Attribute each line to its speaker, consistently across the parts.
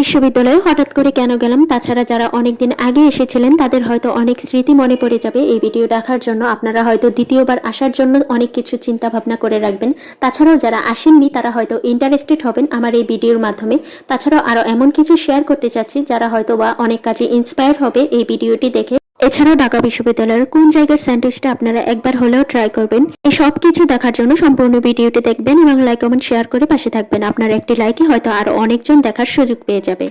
Speaker 1: বিশ্ববিদ্যালয়ে হঠাৎ করে কেন গেলাম? তাছাড়া যারা অনেকদিন আগে এসেছিলেন, তাদের হয়তো অনেক স্মৃতি মনে পড়ে যাবে এই ভিডিও দেখার জন্য। আপনারা হয়তো দ্বিতীয়বার আসার জন্য অনেক কিছু চিন্তা ভাবনা করে রাখবেন। তাছাড়াও যারা আসেননি, তারা হয়তো ইন্টারেস্টেড হবেন আমার এই ভিডিওর মাধ্যমে। তাছাড়াও আরও এমন কিছু শেয়ার করতে চাচ্ছি, যারা হয়তো বা অনেক কাজে ইন্সপায়ার হবে এই ভিডিওটি দেখে। এছাড়াও ঢাকা বিশ্ববিদ্যালয়ের কোন জায়গার স্যান্ডউইচটা আপনারা একবার হলেও ট্রাই করবেন, এই সব কিছু দেখার জন্য সম্পূর্ণ ভিডিওটি দেখবেন এবং লাইক কমেন্ট শেয়ার করে পাশে থাকবেন। আপনার একটি লাইকে হয়তো আরও অনেকজন দেখার সুযোগ পেয়ে যাবে।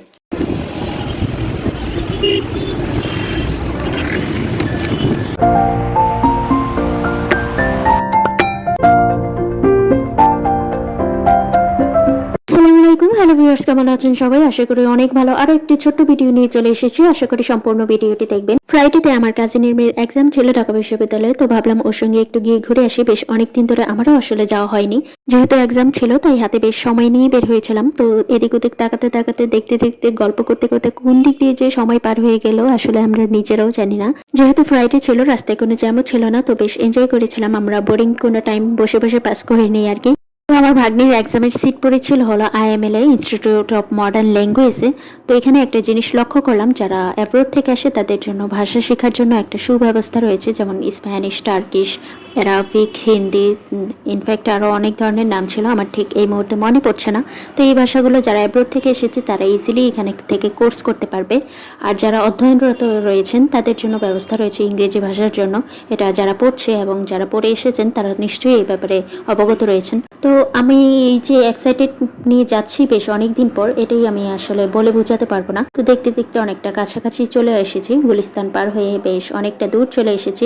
Speaker 1: কেমন আছেন সবাই? আশা করি অনেক ভালো। আরও একটি ছোট্ট ভিডিও নিয়ে চলে এসেছি। আশা করি সম্পূর্ণ ভিডিওটি দেখবেন। ফ্রাইডেতে আমার কাজিনের মেয়ের এক্সাম ছিল ঢাকা বিশ্ববিদ্যালয়ে, তো ভাবলাম ওর সঙ্গে একটু গিয়ে ঘুরে আসি। বেশ অনেকদিন ধরে আমারও আসলে যাওয়া হয়নি। যেহেতু এক্সাম ছিল, তাই হাতে বেশ সময় নিয়ে বের হয়েছিলাম। তো এদিক ওদিক তাকাতে তাকাতে, দেখতে দেখতে, গল্প করতে করতে কোন দিক দিয়ে যে সময় পার হয়ে গেল, আসলে আমরা নিজেরাও জানি না। যেহেতু ফ্রাইডে ছিল, রাস্তায় কোনো জ্যামও ছিল না, তো বেশ এনজয় করেছিলাম আমরা। বোরিং কোনো টাইম বসে বসে পাস করে নিই আর কি। আমার ভাগ্নির এক্সামের সিট পড়েছিল হলো আইএমএলএ ইনস্টিটিউট অফ মডার্ন ল্যাঙ্গুয়েজে তো এখানে একটা জিনিস লক্ষ্য করলাম, যারা অ্যাব্রোড থেকে আসে, তাদের জন্য ভাষা শেখার জন্য একটা সুব্যবস্থা রয়েছে, যেমন Spanish Turkish Arabic Hindi in fact আরও অনেক ধরনের নাম ছিল, আমার ঠিক এই মুহূর্তে মনে পড়ছে না। তো এই ভাষাগুলো যারা অ্যাব্রোড থেকে এসেছে, তারা ইজিলি এখানে থেকে কোর্স করতে পারবে। আর যারা অধ্যয়নরত রয়েছেন, তাদের জন্য ব্যবস্থা রয়েছে ইংরেজি ভাষার জন্য। এটা যারা পড়ছে এবং যারা পড়ে এসেছেন, তারা নিশ্চয়ই এই ব্যাপারে অবগত রয়েছেন। তো আমি এই যে এক্সাইটেড নিয়ে যাচ্ছি বেশ অনেক দিন পর, এটাই আমি আসলে বলে বোঝাতে পারব না। তো দেখতে দেখতে অনেকটা কাছাকাছি চলে এসেছি, গুলিস্তান পার হয়ে বেশ অনেকটা দূর চলে এসেছি।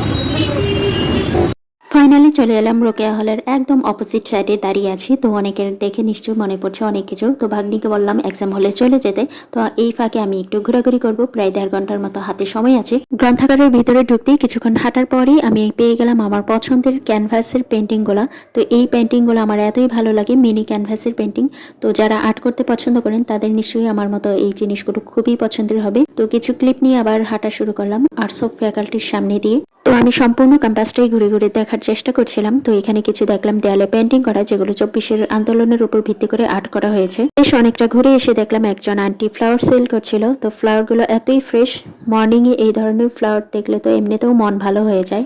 Speaker 1: চলে এলাম রোকেয়া হলের একদম অপোজিট সাইডে দাঁড়িয়ে আছি। তো অনেকের দেখে নিশ্চয়ই মনে পড়ছে অনেক কিছু। তো ভাগ্নিকে বললাম এক্সাম হলে চলে যেতে। তো এই ফাঁকে আমি একটু ঘোরাঘুরি করব। প্রায় দেড় ঘণ্টার মতো হাতে সময় আছে। গ্রন্থাগারের ভিতরে ঢুকতেই কিছুক্ষণ হাঁটার পরেই আমি পেয়ে গেলাম আমার পছন্দের ক্যানভাসের পেন্টিংগুলো তো এই পেন্টিংগুলো আমার এতই ভালো লাগে মিনি ক্যানভাসের পেন্টিং তো যারা আর্ট করতে পছন্দ করেন, তাদের নিশ্চয়ই আমার মতো এই জিনিসগুলো খুবই পছন্দের হবে। তো কিছু ক্লিপ নিয়ে আবার হাঁটা শুরু করলাম। আর্টস অফ ফ্যাকাল্টির সামনে দিয়ে। তো আমি সম্পূর্ণ ক্যাম্পাসটাই ঘুরে ঘুরে দেখার চেষ্টা করছিলাম। তো এখানে কিছু দেখলাম, দেয়ালে পেন্টিং করা, যেগুলো চব্বিশের আন্দোলনের উপর ভিত্তি করে আর্ট করা হয়েছে। বেশ অনেকটা ঘুরে এসে দেখলাম, একজন আন্টি ফ্লাওয়ার সেল করছিল। তো ফ্লাওয়ারগুলো এতই ফ্রেশ মর্নিং এ এই ধরনের ফ্লাওয়ার দেখলে তো এমনিতেও মন ভালো হয়ে যায়।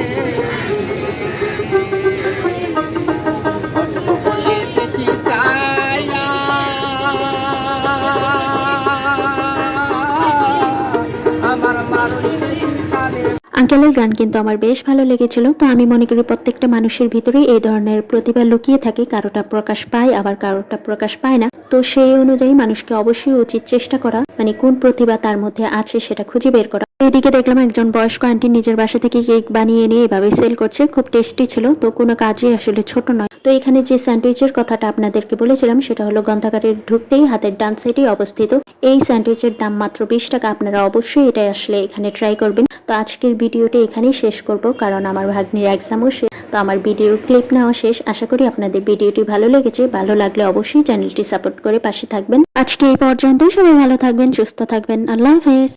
Speaker 1: আঙ্কেলের গান কিন্তু আমার বেশ ভালো লেগেছিল, তো আমি মনে করি প্রত্যেকটা মানুষের ভিতরেই এই ধরনের প্রতিভা লুকিয়ে থাকে, কারোটা প্রকাশ পায়, আবার কারোটা প্রকাশ পায় না। তো সেই অনুযায়ী মানুষকে অবশ্যই উচিত চেষ্টা করা মানে কোন প্রতিভা তার মধ্যে আছে সেটা খুঁজে বের করা। এদিকে দেখলাম একজন বয়স্ক আন্টি নিজের বাসা থেকে কেক বানিয়ে নিয়ে এভাবে সেল করছে। খুব টেস্টি ছিল, তো কোনো কাজই আসলে ছোট নয়। তো এখানে যে স্যান্ডউইচের কথাটা আপনাদেরকে বলেছিলাম, সেটা হলো গ্রন্থাগারের ঢুকতেই হাতের ডান সাইডে অবস্থিত। এই স্যান্ডউইচের দাম মাত্র বিশ টাকা, আপনারা অবশ্যই এটা আসলে এখানে ট্রাই করবেন। তো আজকের ভিডিওটি এখানেই শেষ করব, কারণ আমার ভাগ্নির এক্সামও শেষ। তো আমার ভিডিওর ক্লিপ নেওয়া শেষ। আশা করি আপনাদের ভিডিওটি ভালো লেগেছে। ভালো লাগলে অবশ্যই চ্যানেলটি সাপোর্ট করে পাশে থাকবেন। আজকে এই পর্যন্তই। সবাই ভালো থাকবেন, সুস্থ থাকবেন। আল্লাহ হাফেজ।